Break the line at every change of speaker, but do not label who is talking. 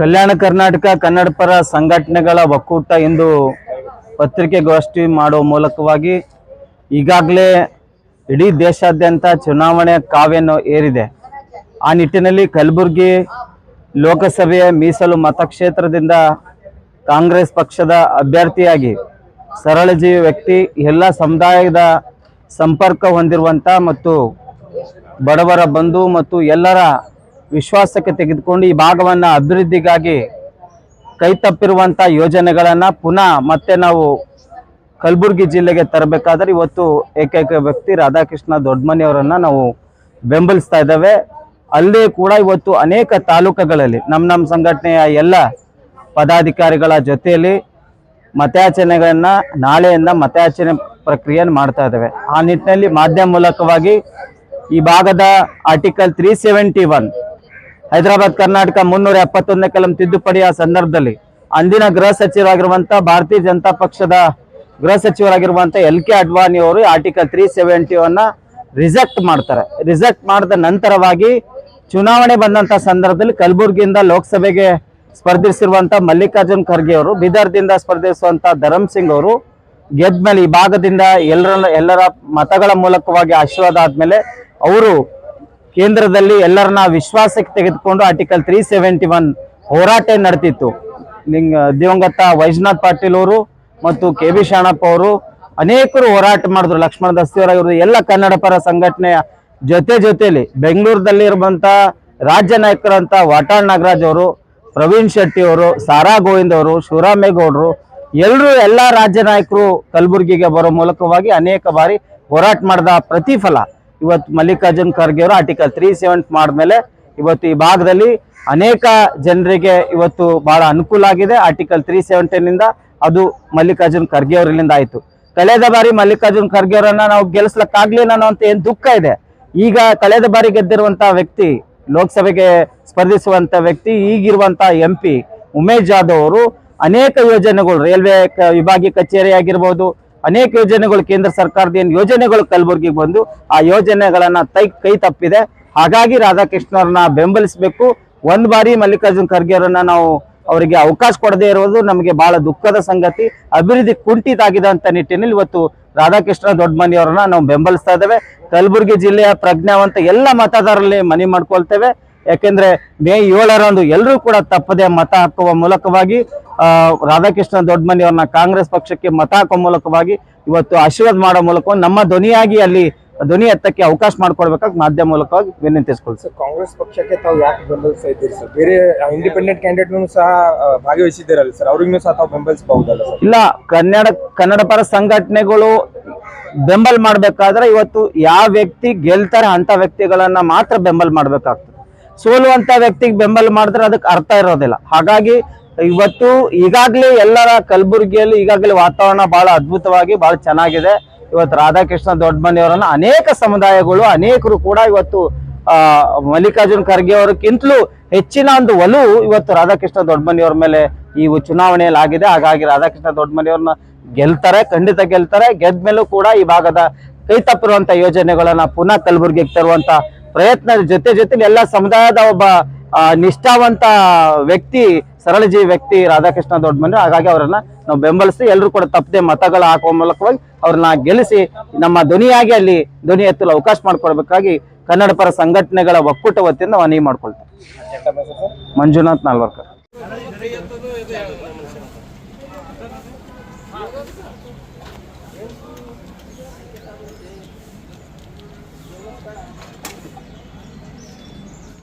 ಕಲ್ಯಾಣ ಕರ್ನಾಟಕ ಕನ್ನಡ ಪರ ಸಂಘಟನೆಗಳ ಒಕ್ಕೂಟ ಇಂದು ಪತ್ರಿಕೆಗೋಷ್ಠಿ ಮಾಡುವ ಮೂಲಕವಾಗಿ ಈಗಾಗಲೇ ಇಡೀ ದೇಶಾದ್ಯಂತ ಚುನಾವಣೆ ಕಾವೇನು ಏರಿದೆ. ಆ ನಿಟ್ಟಿನಲ್ಲಿ ಕಲಬುರಗಿ ಲೋಕಸಭೆಯ ಮೀಸಲು ಮತಕ್ಷೇತ್ರದಿಂದ ಕಾಂಗ್ರೆಸ್ ಪಕ್ಷದ ಅಭ್ಯರ್ಥಿಯಾಗಿ ಸರಳಜೀವಿ ವ್ಯಕ್ತಿ, ಎಲ್ಲ ಸಮುದಾಯದ ಸಂಪರ್ಕ ಹೊಂದಿರುವಂಥ ಮತ್ತು ಬಡವರ ಬಂಧು ಮತ್ತು ಎಲ್ಲರ ವಿಶ್ವಾಸಕ್ಕೆ ತೆಗೆದುಕೊಂಡು ಈ ಭಾಗವನ್ನು ಅಭಿವೃದ್ಧಿಗಾಗಿ ಕೈತಪ್ಪಿರುವಂಥ ಯೋಜನೆಗಳನ್ನು ಪುನಃ ಮತ್ತೆ ನಾವು ಕಲಬುರಗಿ ಜಿಲ್ಲೆಗೆ ತರಬೇಕಾದ್ರೆ ಇವತ್ತು ಏಕೈಕ ವ್ಯಕ್ತಿ ರಾಧಾಕೃಷ್ಣ ದೊಡ್ಡಮನೆಯವರನ್ನು ನಾವು ಬೆಂಬಲಿಸ್ತಾ ಇದ್ದೇವೆ. ಅಲ್ಲೇ ಕೂಡ ಇವತ್ತು ಅನೇಕ ತಾಲೂಕುಗಳಲ್ಲಿ ನಮ್ಮ ನಮ್ಮ ಸಂಘಟನೆಯ ಎಲ್ಲ ಪದಾಧಿಕಾರಿಗಳ ಜೊತೆಯಲ್ಲಿ ಮತಯಾಚನೆಗಳನ್ನು ನಾಳೆಯಿಂದ ಮತಯಾಚನೆ ಪ್ರಕ್ರಿಯೆಯನ್ನು ಮಾಡ್ತಾ ಇದ್ದೇವೆ. ಆ ನಿಟ್ಟಿನಲ್ಲಿ ಮಾಧ್ಯಮ ಮೂಲಕವಾಗಿ ಈ ಭಾಗದ article three seventy one Hyderabad, Karnataka ಮುನ್ನೂರ ಎಪ್ಪತ್ತೊಂದನೇ ಕಲಂ ತಿದ್ದುಪಡಿಯ ಸಂದರ್ಭದಲ್ಲಿ ಅಂದಿನ ಗೃಹ ಸಚಿವರಾಗಿರುವಂತ ಭಾರತೀಯ ಜನತಾ ಪಕ್ಷದ ಗೃಹ ಸಚಿವರಾಗಿರುವಂತ ಎಲ್ ಕೆ ಅಡ್ವಾಣಿ ಅವರು article three seventy one reject ಮಾಡ್ತಾರೆ. ರಿಜೆಕ್ಟ್ ಮಾಡಿದ ನಂತರವಾಗಿ ಚುನಾವಣೆ ಬಂದಂತ ಸಂದರ್ಭದಲ್ಲಿ ಕಲಬುರಗಿಯಿಂದ ಲೋಕಸಭೆಗೆ ಸ್ಪರ್ಧಿಸಿರುವಂತ ಮಲ್ಲಿಕಾರ್ಜುನ್ ಖರ್ಗೆ ಅವರು, ಬೀದರ್ದಿಂದ ಸ್ಪರ್ಧಿಸುವಂಥ ಧರಮ್ ಸಿಂಗ್ ಅವರು ಗೆದ್ಮೇಲೆ ಈ ಭಾಗದಿಂದ ಎಲ್ಲರ ಎಲ್ಲರ ಮತಗಳ ಮೂಲಕವಾಗಿ ಆಶೀರ್ವಾದ ಆದ್ಮೇಲೆ ಅವರು ಕೇಂದ್ರದಲ್ಲಿ ಎಲ್ಲರನ್ನ ವಿಶ್ವಾಸಕ್ಕೆ ತೆಗೆದುಕೊಂಡು ಆರ್ಟಿಕಲ್ ತ್ರೀ ಸೆವೆಂಟಿ ಒನ್ ಹೋರಾಟ ನಡೆದಿತ್ತು. ಲಿಂಗ, ದಿವಂಗತ ವೈಜನಾಥ್ ಪಾಟೀಲ್ ಅವರು ಮತ್ತು ಕೆ ಬಿ ಶಾಣಪ್ಪ ಅವರು ಅನೇಕರು ಹೋರಾಟ ಮಾಡಿದ್ರು. ಲಕ್ಷ್ಮಣ ದಸ್ತಿಯವರಾಗಿರೋದು ಎಲ್ಲ ಕನ್ನಡ ಪರ ಸಂಘಟನೆಯ ಜೊತೆ ಜೊತೆಯಲ್ಲಿ ಬೆಂಗಳೂರದಲ್ಲಿ ಇರುವಂತ ರಾಜ್ಯ ನಾಯಕರಂತ ವಾಟಾಳ್ ನಾಗರಾಜ್ ಅವರು, ಪ್ರವೀಣ್ ಶೆಟ್ಟಿ ಅವರು, ಸಾರಾ ಗೋವಿಂದ್ ಅವರು, ಶಿವರಾಮೇಗೌಡರು ಎಲ್ಲರೂ ಎಲ್ಲ ರಾಜ್ಯ ನಾಯಕರು ಕಲಬುರಗಿಗೆ ಬರೋ ಮೂಲಕವಾಗಿ ಅನೇಕ ಬಾರಿ ಹೋರಾಟ ಮಾಡಿದ ಪ್ರತಿಫಲ. ಇವತ್ತು ಮಲ್ಲಿಕಾರ್ಜುನ್ ಖರ್ಗೆ ಅವರು ಆರ್ಟಿಕಲ್ ತ್ರೀ ಸೆವೆಂಟ್ ಮಾಡಿದ್ಮೇಲೆ ಇವತ್ತು ಈ ಭಾಗದಲ್ಲಿ ಅನೇಕ ಜನರಿಗೆ ಇವತ್ತು ಬಹಳ ಅನುಕೂಲ ಆಗಿದೆ. ಆರ್ಟಿಕಲ್ ತ್ರೀ ಸೆವೆಂಟೀನಿಂದ ಅದು ಮಲ್ಲಿಕಾರ್ಜುನ್ ಖರ್ಗೆ ಅವರಿಂದ ಆಯಿತು. ಕಳೆದ ಬಾರಿ ಮಲ್ಲಿಕಾರ್ಜುನ್ ಖರ್ಗೆ ಅವರನ್ನ ನಾವು ಗೆಲ್ಲಿಸ್ಲಕ್ಕಾಗ್ಲಿಲ್ಲ ಅನ್ನೋ ಅಂತ ಏನು ದುಃಖ ಇದೆ. ಈಗ ಕಳೆದ ಬಾರಿ ಗೆದ್ದಿರುವಂತ ವ್ಯಕ್ತಿ, ಲೋಕಸಭೆಗೆ ಸ್ಪರ್ಧಿಸುವಂತ ವ್ಯಕ್ತಿ, ಈಗಿರುವಂತ ಎಂ ಪಿ ಉಮೇಶ್ ಜಾಧವ್ ಅವರು ಅನೇಕ ಯೋಜನೆಗಳು ರೈಲ್ವೆ ವಿಭಾಗೀಯ ಕಚೇರಿ ಆಗಿರ್ಬೋದು ಅನೇಕ ಯೋಜನೆಗಳು ಕೇಂದ್ರ ಸರ್ಕಾರದ ಏನು ಯೋಜನೆಗಳು ಕಲಬುರಗಿಗೆ ಬಂದು ಆ ಯೋಜನೆಗಳನ್ನ ತೈ ಕೈ ತಪ್ಪಿದೆ. ಹಾಗಾಗಿ ರಾಧಾಕೃಷ್ಣ ಅವ್ರನ್ನ ಬೆಂಬಲಿಸಬೇಕು. ಒಂದ್ ಬಾರಿ ಮಲ್ಲಿಕಾರ್ಜುನ್ ಖರ್ಗೆ ಅವರನ್ನ ನಾವು ಅವರಿಗೆ ಅವಕಾಶ ಕೊಡದೇ ಇರುವುದು ನಮಗೆ ಬಹಳ ದುಃಖದ ಸಂಗತಿ. ಅಭಿವೃದ್ಧಿ ಕುಂಠಿತ ಆಗಿದೆ ಅಂತ ನಿಟ್ಟಿನಲ್ಲಿ ಇವತ್ತು ರಾಧಾಕೃಷ್ಣ ದೊಡ್ಡ ಅವರನ್ನ ನಾವು ಬೆಂಬಲಿಸ್ತಾ ಇದ್ದೇವೆ. ಕಲಬುರಗಿ ಜಿಲ್ಲೆಯ ಪ್ರಜ್ಞಾವಂತ ಎಲ್ಲ ಮತದಾರರಲ್ಲಿ ಮನವಿ ಮಾಡ್ಕೊಳ್ತೇವೆ. ಯಾಕೆಂದ್ರೆ ಮೇ ಏಳರಂದು ಎಲ್ಲರೂ ಕೂಡ ತಪ್ಪದೆ ಮತ ಹಾಕುವ ಮೂಲಕವಾಗಿ ಆ, ರಾಧಾಕೃಷ್ಣ ದೊಡ್ಡಮನಿ ಅವ್ರನ್ನ ಕಾಂಗ್ರೆಸ್ ಪಕ್ಷಕ್ಕೆ ಮತ ಹಾಕುವ ಮೂಲಕವಾಗಿ ಇವತ್ತು ಆಶೀರ್ವಾದ ಮಾಡೋ ಮೂಲಕ ನಮ್ಮ ಧ್ವನಿಯಾಗಿ ಅಲ್ಲಿ ಧ್ವನಿ ಎತ್ತಕ್ಕೆ ಅವಕಾಶ ಮಾಡ್ಕೊಡ್ಬೇಕಾಗಿ ಮಾಧ್ಯಮ ಮೂಲಕವಾಗಿ ವಿನಂತಿಸ್ಕೊಳ್ತೀವಿ
ಸರ್ ಕಾಂಗ್ರೆಸ್ ಪಕ್ಷಕ್ಕೆ ತಾವು ಯಾಕೆ ಬೆಂಬಲಿಸ್ತಾ ಇದ್ದೀರಿ ಸರ್? ಬೇರೆ ಇಂಡಿಪೆಂಡೆಂಟ್ ಕ್ಯಾಂಡಿಡೇಟ್ನು ಸಹ ಭಾಗವಹಿಸಿದ್ದೀರಲ್ಲ ಸರ್? ಅವ್ರಿಗೂ ಸಹ ತಾವು ಬೆಂಬಲಿಸಬಹುದಲ್ಲ
ಇಲ್ಲ ಕನ್ನಡ ಕನ್ನಡ ಪರ ಸಂಘಟನೆಗಳು ಬೆಂಬಲ ಮಾಡಬೇಕಾದ್ರೆ ಇವತ್ತು ಯಾವ ವ್ಯಕ್ತಿ ಗೆಲ್ತಾರೆ ಅಂತ ವ್ಯಕ್ತಿಗಳನ್ನ ಮಾತ್ರ ಬೆಂಬಲ ಮಾಡ್ಬೇಕಾಗ್ತದೆ. ಸೋಲುವಂತ ವ್ಯಕ್ತಿಗೆ ಬೆಂಬಲ ಮಾಡಿದ್ರೆ ಅದಕ್ಕೆ ಅರ್ಥ ಇರೋದಿಲ್ಲ. ಹಾಗಾಗಿ ಇವತ್ತು ಈಗಾಗಲೇ ಎಲ್ಲರ ಕಲಬುರಗಿಯಲ್ಲಿ ಈಗಾಗಲೇ ವಾತಾವರಣ ಬಹಳ ಅದ್ಭುತವಾಗಿ, ಬಹಳ ಚೆನ್ನಾಗಿದೆ. ಇವತ್ತು ರಾಧಾಕೃಷ್ಣ ದೊಡ್ಡಮನಿಯವರನ್ನ ಅನೇಕ ಸಮುದಾಯಗಳು, ಅನೇಕರು ಕೂಡ ಇವತ್ತು, ಆ, ಮಲ್ಲಿಕಾರ್ಜುನ್ ಖರ್ಗೆ ಅವರಕ್ಕಿಂತಲೂ ಹೆಚ್ಚಿನ ಒಂದು ಒಲವು ಇವತ್ತು ರಾಧಾಕೃಷ್ಣ ದೊಡ್ಡಮನಿಯವ್ರ ಮೇಲೆ ಈ ಚುನಾವಣೆಯಲ್ಲಿ ಆಗಿದೆ. ಹಾಗಾಗಿ ರಾಧಾಕೃಷ್ಣ ದೊಡ್ಡಮನಿಯವ್ರನ್ನ ಗೆಲ್ತಾರೆ, ಖಂಡಿತ ಗೆಲ್ತಾರೆ. ಗೆದ್ದ ಮೇಲೂ ಕೂಡ ಈ ಭಾಗದ ಕೈ ತಪ್ಪಿರುವಂತ ಯೋಜನೆಗಳನ್ನ ಪುನಃ ಕಲಬುರಗಿಗೆ ತರುವಂತ ಪ್ರಯತ್ನ ಜೊತೆ ಜೊತೆಲಿ ಎಲ್ಲ ಸಮುದಾಯದ ಒಬ್ಬ ನಿಷ್ಠಾವಂತ ವ್ಯಕ್ತಿ, ಸರಳಜೀವಿ ವ್ಯಕ್ತಿ ರಾಧಾಕೃಷ್ಣ ದೊಡ್ಡಮನಿ ಹಾಗಾಗಿ ಅವರನ್ನ ನಾವು ಬೆಂಬಲಿಸಿ ಎಲ್ಲರೂ ಕೂಡ ತಪ್ಪದೆ ಮತಗಳ ಹಾಕುವ ಮೂಲಕವಾಗಿ ಅವ್ರನ್ನ ಗೆಲ್ಲಿಸಿ ನಮ್ಮ ಧ್ವನಿಯಾಗಿ ಅಲ್ಲಿ ಧ್ವನಿ ಎತ್ತಲು ಅವಕಾಶ ಮಾಡಿಕೊಡ್ಬೇಕಾಗಿ ಕನ್ನಡ ಪರ ಸಂಘಟನೆಗಳ ಒಕ್ಕೂಟ ವತಿಯಿಂದ ಮನವಿ ಮಂಜುನಾಥ್ ನಾಲ್ವರ್ಕರ್. 何?